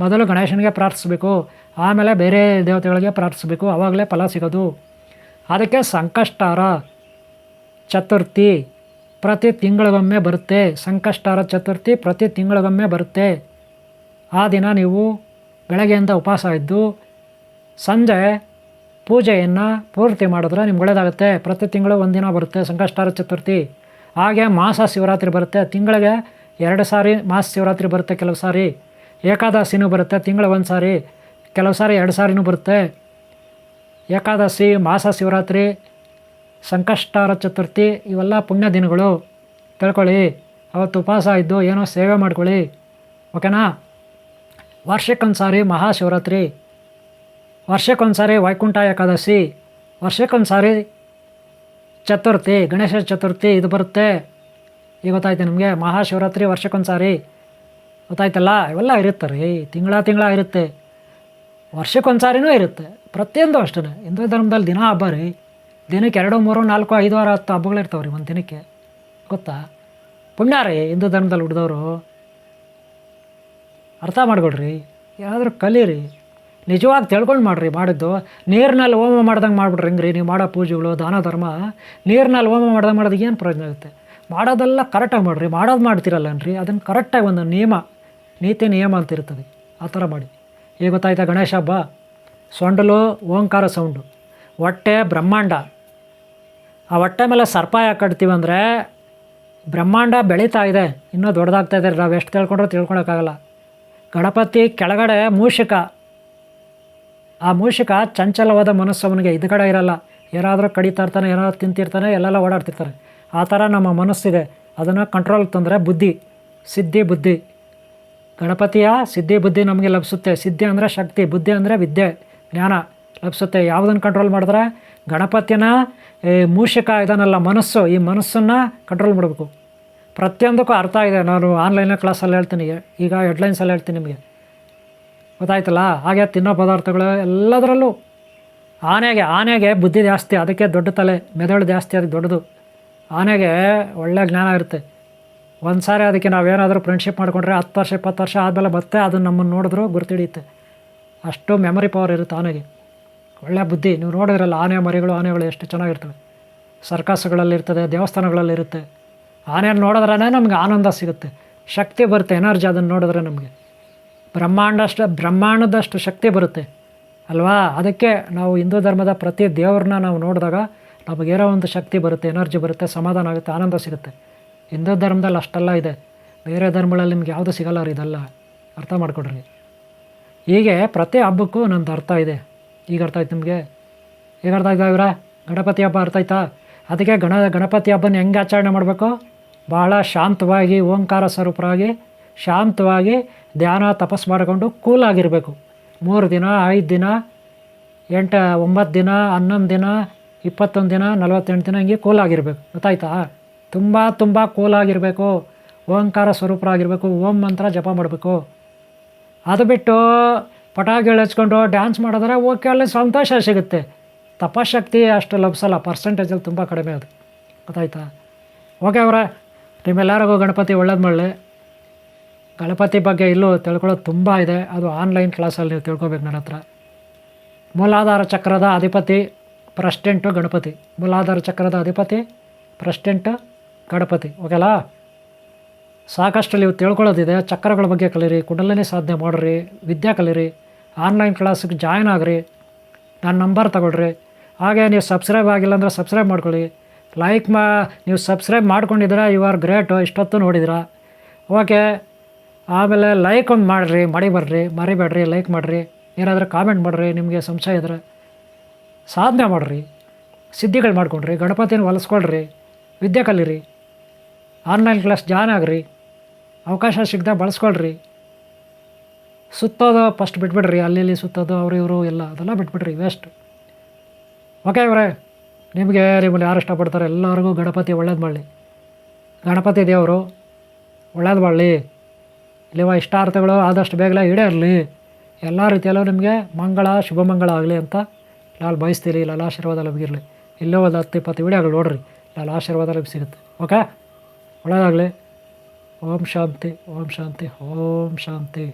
ಮೊದಲು ಗಣೇಶನಿಗೆ ಪ್ರಾರ್ಥಿಸ್ಬೇಕು. ಆಮೇಲೆ ಬೇರೆ ದೇವತೆಗಳಿಗೆ ಪ್ರಾರ್ಥಿಸ್ಬೇಕು. ಆವಾಗಲೇ ಫಲ ಸಿಗೋದು. ಅದಕ್ಕೆ ಸಂಕಷ್ಟಾರ ಚತುರ್ಥಿ ಪ್ರತಿ ತಿಂಗಳಿಗೊಮ್ಮೆ ಬರುತ್ತೆ. ಸಂಕಷ್ಟಾರ ಚತುರ್ಥಿ ಪ್ರತಿ ತಿಂಗಳಿಗೊಮ್ಮೆ ಬರುತ್ತೆ. ಆ ದಿನ ನೀವು ಬೆಳಗ್ಗೆಯಿಂದ ಉಪವಾಸ ಇದ್ದು ಸಂಜೆ ಪೂಜೆಯನ್ನು ಪೂರ್ತಿ ಮಾಡಿದ್ರೆ ನಿಮ್ಗೆ ಒಳ್ಳೆಯದಾಗುತ್ತೆ ಪ್ರತಿ ತಿಂಗಳು ಒಂದಿನ ಬರುತ್ತೆ ಸಂಕಷ್ಟಾರ ಚತುರ್ಥಿ. ಹಾಗೆ ಮಾಸ ಶಿವರಾತ್ರಿ ಬರುತ್ತೆ. ತಿಂಗಳಿಗೆ ಎರಡು ಸಾರಿ ಮಾಸ ಶಿವರಾತ್ರಿ ಬರುತ್ತೆ ಕೆಲವು ಸಾರಿ. ಏಕಾದಶಿನೂ ಬರುತ್ತೆ ತಿಂಗಳು ಒಂದು ಸಾರಿ. ಕೆಲವು ಸಾರಿ ಎರಡು ಸಾರಿನೂ ಬರುತ್ತೆ. ಏಕಾದಶಿ, ಮಾಸ ಶಿವರಾತ್ರಿ, ಸಂಕಷ್ಟಾರ ಚತುರ್ಥಿ ಇವೆಲ್ಲ ಪುಣ್ಯ ದಿನಗಳು. ತಿಳ್ಕೊಳ್ಳಿ. ಅವತ್ತು ಉಪವಾಸ ಇದ್ದು ಏನೋ ಸೇವೆ ಮಾಡ್ಕೊಳ್ಳಿ. ಓಕೆನಾ? ವರ್ಷಕ್ಕೊಂದು ಸಾರಿ ಮಹಾಶಿವರಾತ್ರಿ, ವರ್ಷಕ್ಕೊಂದ್ಸಾರಿ ವೈಕುಂಠ ಏಕಾದಶಿ, ವರ್ಷಕ್ಕೊಂದ್ಸಾರಿ ಚತುರ್ಥಿ, ಗಣೇಶ ಚತುರ್ಥಿ ಇದು ಬರುತ್ತೆ. ಈಗ ಗೊತ್ತಾಯ್ತು ನಿಮಗೆ? ಮಹಾಶಿವರಾತ್ರಿ ವರ್ಷಕ್ಕೊಂದ್ಸಾರಿ. ಗೊತ್ತಾಯ್ತಲ್ಲ? ಇವೆಲ್ಲ ಇರುತ್ತೆ ರೀ. ತಿಂಗಳ ತಿಂಗಳ ಇರುತ್ತೆ. ವರ್ಷಕ್ಕೊಂದ್ಸಾರಿನೂ ಇರುತ್ತೆ. ಪ್ರತಿಯೊಂದು ಅಷ್ಟೇ. ಹಿಂದೂ ಧರ್ಮದಲ್ಲಿ ದಿನ ಹಬ್ಬ ರೀ. ದಿನಕ್ಕೆ ಎರಡು, ಮೂರು, ನಾಲ್ಕು, ಐದು, ಆರು, ಹತ್ತು ಹಬ್ಬಗಳಿರ್ತಾವೆ ರೀ ಒಂದು ದಿನಕ್ಕೆ ಗೊತ್ತಾ? ಪುಣ್ಯ ರೀ ಹಿಂದೂ ಧರ್ಮದಲ್ಲಿ ಹುಡ್ದವರು ಅರ್ಥ ಮಾಡ್ಕೊಳ್ರಿ. ಯಾರಾದರೂ ಕಲೀರಿ. ನಿಜವಾಗಿ ತಿಳ್ಕೊಂಡು ಮಾಡಿರಿ ಮಾಡಿದ್ದು. ನೀರಿನಲ್ಲಿ ಹೋಮ ಮಾಡ್ದಂಗೆ ಮಾಡ್ಬಿಡ್ರಿ ಹೆಂಗ್ರಿ? ನೀವು ಮಾಡೋ ಪೂಜೆಗಳು, ದಾನ, ಧರ್ಮ, ನೀರಿನಲ್ಲಿ ಹೋಮ ಮಾಡ್ದಂಗೆ ಮಾಡೋದಕ್ಕೆ ಏನು ಪ್ರಯೋಜನ ಆಗುತ್ತೆ ಮಾಡೋದೆಲ್ಲ ಕರೆಕ್ಟಾಗಿ ಮಾಡಿರಿ. ಮಾಡೋದು ಮಾಡ್ತಿರಲ್ಲನ್ರಿ? ಅದನ್ನು ಕರೆಕ್ಟಾಗಿ ಒಂದು ನಿಯಮ, ನೀತಿ ನಿಯಮ ಅಂತ ಇರ್ತದೆ. ಆ ಥರ ಮಾಡಿ. ಈಗ ಗೊತ್ತಾಯ್ತಾ ಗಣೇಶ ಹಬ್ಬ? ಸೊಂಡಲು ಓಂಕಾರ ಸೌಂಡು. ಹೊಟ್ಟೆ ಬ್ರಹ್ಮಾಂಡ. ಆ ಹೊಟ್ಟೆ ಮೇಲೆ ಸರ್ಪ ಯಾಕೆ ಕಟ್ತೀವಿ ಅಂದರೆ ಬ್ರಹ್ಮಾಂಡ ಬೆಳೀತಾ ಇದೆ. ಇನ್ನೂ ದೊಡ್ಡದಾಗ್ತಾ ಇದೆ. ನಾವು ಎಷ್ಟು ತಿಳ್ಕೊಂಡ್ರೂ ತಿಳ್ಕೊಳಕ್ಕಾಗಲ್ಲ. ಗಣಪತಿ ಕೆಳಗಡೆ ಮೂಷಿಕ. ಆ ಮೂಷಿಕ ಚಂಚಲವಾದ ಮನಸ್ಸು ಅವನಿಗೆ. ಕಡೆ ಇರಲ್ಲ. ಯಾರಾದರೂ ಕಡಿತಾ ಇರ್ತಾನೆ ಏನಾದರೂ ತಿಂತಿರ್ತಾನೆ, ಎಲ್ಲೆಲ್ಲ ಓಡಾಡ್ತಿರ್ತಾರೆ. ಆ ಥರ ನಮ್ಮ ಮನಸ್ಸಿದೆ. ಅದನ್ನು ಕಂಟ್ರೋಲ್ ತಂದರೆ ಬುದ್ಧಿ, ಸಿದ್ಧಿ, ಬುದ್ಧಿ. ಗಣಪತಿಯ ಸಿದ್ಧಿ, ಬುದ್ಧಿ ನಮಗೆ ಲಭಿಸುತ್ತೆ. ಸಿದ್ಧಿ ಅಂದರೆ ಶಕ್ತಿ, ಬುದ್ಧಿ ಅಂದರೆ ವಿದ್ಯೆ, ಜ್ಞಾನ ಲಭಿಸುತ್ತೆ. ಯಾವುದನ್ನು ಕಂಟ್ರೋಲ್ ಮಾಡಿದ್ರೆ ಗಣಪತಿನ ಮೂಷಿಕ ಇದನ್ನೆಲ್ಲ, ಮನಸ್ಸು. ಈ ಮನಸ್ಸನ್ನು ಕಂಟ್ರೋಲ್ ಮಾಡಬೇಕು. ಪ್ರತಿಯೊಂದಕ್ಕೂ ಅರ್ಥ ಇದೆ. ನಾನು ಆನ್ಲೈನ್ ಕ್ಲಾಸಲ್ಲಿ ಹೇಳ್ತೀನಿ. ಈಗ ಹೆಡ್ಲೈನ್ಸಲ್ಲಿ ಹೇಳ್ತೀನಿ ನಿಮಗೆ. ಗೊತ್ತಾಯ್ತಲ್ಲ? ಹಾಗೆ ತಿನ್ನೋ ಪದಾರ್ಥಗಳು ಎಲ್ಲದರಲ್ಲೂ ಆನೆಗೆ ಆನೆಗೆ ಬುದ್ಧಿ ಜಾಸ್ತಿ. ಅದಕ್ಕೆ ದೊಡ್ಡ ತಲೆ, ಮೆದುಳು ಜಾಸ್ತಿ, ಅದಕ್ಕೆ ದೊಡ್ಡದು. ಆನೆಗೆ ಒಳ್ಳೆ ಜ್ಞಾನ ಇರುತ್ತೆ. ಒಂದು ಸಾರಿ ಅದಕ್ಕೆ ನಾವೇನಾದರೂ ಫ್ರೆಂಡ್ಶಿಪ್ ಮಾಡಿಕೊಂಡ್ರೆ ಹತ್ತು ವರ್ಷ, ಇಪ್ಪತ್ತು ವರ್ಷ ಆದಮೇಲೆ ಮತ್ತೆ ಅದನ್ನು ನಮ್ಮನ್ನು ನೋಡಿದ್ರು ಗುರ್ತಿಡಿಯುತ್ತೆ ಅಷ್ಟು ಮೆಮೊರಿ ಪವರ್ ಇರುತ್ತೆ ಆನೆಗೆ. ಒಳ್ಳೆ ಬುದ್ಧಿ. ನೀವು ನೋಡಿದ್ರಲ್ಲ ಆನೆ ಮರಿಗಳು, ಆನೆಗಳು ಎಷ್ಟು ಚೆನ್ನಾಗಿರ್ತವೆ. ಸರ್ಕಸ್ಗಳಲ್ಲಿರ್ತದೆ ದೇವಸ್ಥಾನಗಳಲ್ಲಿರುತ್ತೆ ಆನೆಯನ್ನು ನೋಡಿದ್ರೇ ನಮಗೆ ಆನಂದ ಸಿಗುತ್ತೆ. ಶಕ್ತಿ ಬರುತ್ತೆ, ಎನರ್ಜಿ ಅದನ್ನು ನೋಡಿದ್ರೆ ನಮಗೆ. ಬ್ರಹ್ಮಾಂಡಷ್ಟು, ಬ್ರಹ್ಮಾಂಡದಷ್ಟು ಶಕ್ತಿ ಬರುತ್ತೆ. ಅಲ್ವಾ? ಅದಕ್ಕೆ ನಾವು ಹಿಂದೂ ಧರ್ಮದ ಪ್ರತಿ ದೇವ್ರನ್ನ ನಾವು ನೋಡಿದಾಗ ನಮಗೇನೋ ಒಂದು ಶಕ್ತಿ ಬರುತ್ತೆ, ಎನರ್ಜಿ ಬರುತ್ತೆ, ಸಮಾಧಾನ ಆಗುತ್ತೆ, ಆನಂದ ಸಿಗುತ್ತೆ. ಹಿಂದೂ ಧರ್ಮದಲ್ಲಿ ಅಷ್ಟೆಲ್ಲ ಇದೆ. ಬೇರೆ ಧರ್ಮಗಳಲ್ಲಿ ನಿಮ್ಗೆ ಯಾವುದು ಸಿಗಲ್ಲ ರೀ ಇದೆಲ್ಲ. ಅರ್ಥ ಮಾಡ್ಕೊಡ್ರಿ ಹೀಗೆ ಪ್ರತಿ ಹಬ್ಬಕ್ಕೂ ನಂದು ಅರ್ಥ ಇದೆ. ಈಗ ಅರ್ಥ ಆಯ್ತು ನಿಮಗೆ? ಈಗ ಅರ್ಥ ಆಯ್ತಾ ಇವರ? ಗಣಪತಿ ಹಬ್ಬ ಅರ್ಥ ಆಯ್ತಾ? ಅದಕ್ಕೆ ಗಣ ಗಣಪತಿ ಹಬ್ಬನ ಹೆಂಗೆ ಆಚರಣೆ ಮಾಡಬೇಕು? ಭಾಳ ಶಾಂತವಾಗಿ, ಓಂಕಾರ ಸ್ವರೂಪರಾಗಿ, ಶಾಂತವಾಗಿ ಧ್ಯಾನ ತಪಸ್ ಮಾಡಿಕೊಂಡು ಕೂಲಾಗಿರಬೇಕು ಮೂರು ದಿನ, ಐದು ದಿನ, ಎಂಟು, ಒಂಬತ್ತು ದಿನ, ಹನ್ನೊಂದು ದಿನ, ಇಪ್ಪತ್ತೊಂದು ದಿನ, ನಲವತ್ತೆಂಟು ದಿನ ಹಿಂಗೆ ಕೂಲಾಗಿರಬೇಕು ಗೊತ್ತಾಯ್ತಾ? ತುಂಬ ತುಂಬ ಕೂಲಾಗಿರಬೇಕು ಓಂಕಾರ ಸ್ವರೂಪರಾಗಿರಬೇಕು. ಓಂ ಮಂತ್ರ ಜಪ ಮಾಡಬೇಕು. ಅದು ಬಿಟ್ಟು ಪಟಾಕಿಗಳು ಹಚ್ಕೊಂಡು ಡ್ಯಾನ್ಸ್ ಮಾಡಿದ್ರೆ ಓಕೆ, ಅಲ್ಲಿ ಸಂತೋಷ ಸಿಗುತ್ತೆ. ತಪಶಕ್ತಿ ಅಷ್ಟು ಲಭಿಸಲ್ಲ ಪರ್ಸೆಂಟೇಜಲ್ಲಿ ತುಂಬ ಕಡಿಮೆ ಅದು. ಗೊತ್ತಾಯ್ತಾ? ಓಕೆ ಅವರೇ, ನಿಮ್ಮೆಲ್ಲರಿಗೂ ಗಣಪತಿ ಒಳ್ಳೇದು ಮಾಡಲಿ. ಗಣಪತಿ ಬಗ್ಗೆ ಇಲ್ಲೂ ತಿಳ್ಕೊಳ್ಳೋದು ತುಂಬ ಇದೆ. ಅದು ಆನ್ಲೈನ್ ಕ್ಲಾಸಲ್ಲಿ ನೀವು ತಿಳ್ಕೊಬೇಕು ನನ್ನ ಹತ್ರ. ಮೂಲಾಧಾರ ಚಕ್ರದ ಅಧಿಪತಿ ಪ್ರೆಸ್ಟೆಂಟು ಗಣಪತಿ. ಮೂಲಾಧಾರ ಚಕ್ರದ ಅಧಿಪತಿ ಪ್ರೆಸಿಡೆಂಟ್ ಗಣಪತಿ. ಓಕೆಲಾ ಸಾಕಷ್ಟು ನೀವು ತಿಳ್ಕೊಳ್ಳೋದಿದೆ. ಚಕ್ರಗಳ ಬಗ್ಗೆ ಕಲೀರಿ, ಕುಂಡಲಿನಿ ಸಾಧನೆ ಮಾಡಿರಿ, ವಿದ್ಯೆ ಕಲೀರಿ ಆನ್ಲೈನ್ ಕ್ಲಾಸಿಗೆ ಜಾಯ್ನ್ ಆಗ್ರಿ. ನನ್ನ ನಂಬರ್ ತಗೊಳ್ರಿ. ಹಾಗೆ ನೀವು ಸಬ್ಸ್ಕ್ರೈಬ್ ಆಗಿಲ್ಲ ಅಂದರೆ ಸಬ್ಸ್ಕ್ರೈಬ್ ಮಾಡ್ಕೊಳ್ಳಿ. ಲೈಕ್ ಮಾ, ನೀವು ಸಬ್ಸ್ಕ್ರೈಬ್ ಮಾಡ್ಕೊಂಡಿದ್ದೀರಾ ಯು ಆರ್ ಗ್ರೇಟು ಇಷ್ಟೊತ್ತು ನೋಡಿದಿರ ಓಕೆ ಆಮೇಲೆ ಲೈಕ್ ಒಂದು ಮಾಡಿರಿ ಮಾಡಿ ಬರ್ರಿ ಮರಿಬೇಡ್ರಿ ಲೈಕ್ ಮಾಡಿರಿ. ಏನಾದರೂ ಕಾಮೆಂಟ್ ಮಾಡಿರಿ, ನಿಮಗೆ ಸಂಶಯ ಇದ್ರೆ. ಸಾಧನೆ ಮಾಡಿರಿ. ಸಿದ್ಧಿಗಳು ಮಾಡ್ಕೊಂಡ್ರಿ. ಗಣಪತಿನ ಹೊಲಿಸ್ಕೊಳ್ರಿ. ವಿದ್ಯೆ ಕಲೀರಿ. ಆನ್ಲೈನ್ ಕ್ಲಾಸ್ ಜಾಯ್ನ್ ಆಗ್ರಿ. ಅವಕಾಶ ಸಿಗ್ದಾಗ ಬಳಸ್ಕೊಳ್ರಿ. ಸುತ್ತೋದು ಫಸ್ಟ್ ಬಿಟ್ಬಿಡ್ರಿ. ಅಲ್ಲಿ ಇಲ್ಲಿ ಸುತ್ತೋದು, ಅವರು ಇವರು ಎಲ್ಲ, ಅದೆಲ್ಲ ಬಿಟ್ಬಿಡ್ರಿ ವೇಸ್ಟ್ ಓಕೆ ಇವರೇ, ನಿಮಗೆ ನಿಮ್ಮಲ್ಲಿ ಯಾರು ಇಷ್ಟಪಡ್ತಾರೆ? ಎಲ್ಲರಿಗೂ ಗಣಪತಿ ಒಳ್ಳೇದು ಮಾಡಲಿ. ಗಣಪತಿ ದೇವರು ಒಳ್ಳೇದು ಮಾಡಲಿ. ಇಲ್ಲಿವ ಇಷ್ಟಾರ್ಥಗಳು ಆದಷ್ಟು ಬೇಗನೆ ಈಡೇರಲಿ. ಎಲ್ಲ ರೀತಿಯಲ್ಲೂ ನಿಮಗೆ ಮಂಗಳ, ಶುಭ ಮಂಗಳ ಆಗಲಿ ಅಂತ ಲಾಲ್ ಬಯಸ್ತೀರಿ ಲಾಲ್ ಆಶೀರ್ವಾದ ಲಭ್ಯಿರಲಿ ಇಲ್ಲೇ ಒಂದು ಹತ್ತು, ಇಪ್ಪತ್ತು ವೀಡಿಯೋಗಳು ನೋಡ್ರಿ. ಲಾಲ್ ಆಶೀರ್ವಾದ ಲಭ್ಯ ಸಿಗುತ್ತೆ. ಓಕೆ? ಒಳ್ಳೇದಾಗಲಿ. ಓಂ ಶಾಂತಿ ಓಂ ಶಾಂತಿ ಓಂ ಶಾಂತಿ.